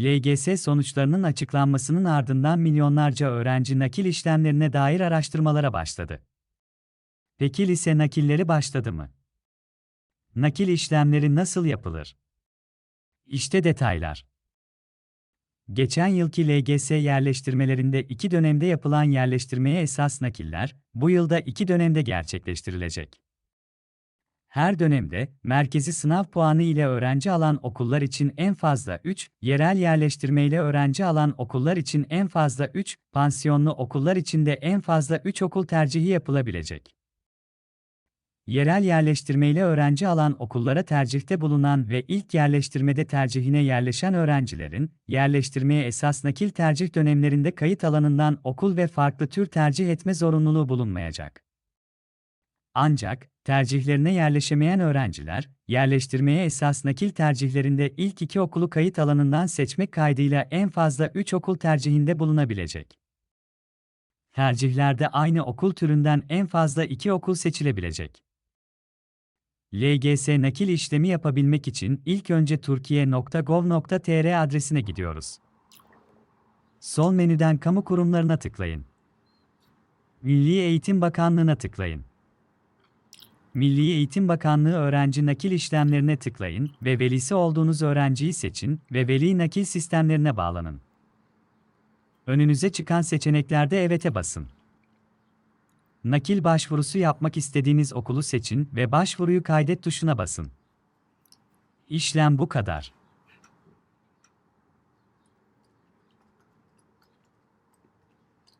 LGS sonuçlarının açıklanmasının ardından milyonlarca öğrenci nakil işlemlerine dair araştırmalara başladı. Peki lise nakilleri başladı mı? Nakil işlemleri nasıl yapılır? İşte detaylar. Geçen yılki LGS yerleştirmelerinde iki dönemde yapılan yerleştirmeye esas nakiller, bu yılda iki dönemde gerçekleştirilecek. Her dönemde, merkezi sınav puanı ile öğrenci alan okullar için en fazla 3, yerel yerleştirme ile öğrenci alan okullar için en fazla 3, pansiyonlu okullar için de en fazla 3 okul tercihi yapılabilecek. Yerel yerleştirme ile öğrenci alan okullara tercihte bulunan ve ilk yerleştirmede tercihine yerleşen öğrencilerin, yerleştirmeye esas nakil tercih dönemlerinde kayıt alanından okul ve farklı tür tercih etme zorunluluğu bulunmayacak. Ancak, tercihlerine yerleşemeyen öğrenciler, yerleştirmeye esas nakil tercihlerinde ilk iki okulu kayıt alanından seçmek kaydıyla en fazla 3 okul tercihinde bulunabilecek. Tercihlerde aynı okul türünden en fazla iki okul seçilebilecek. LGS nakil işlemi yapabilmek için ilk önce turkiye.gov.tr adresine gidiyoruz. Sol menüden kamu kurumlarına tıklayın. Milli Eğitim Bakanlığı'na tıklayın. Milli Eğitim Bakanlığı öğrenci nakil işlemlerine tıklayın ve velisi olduğunuz öğrenciyi seçin ve veli nakil sistemlerine bağlanın. Önünüze çıkan seçeneklerde evet'e basın. Nakil başvurusu yapmak istediğiniz okulu seçin ve başvuruyu kaydet tuşuna basın. İşlem bu kadar.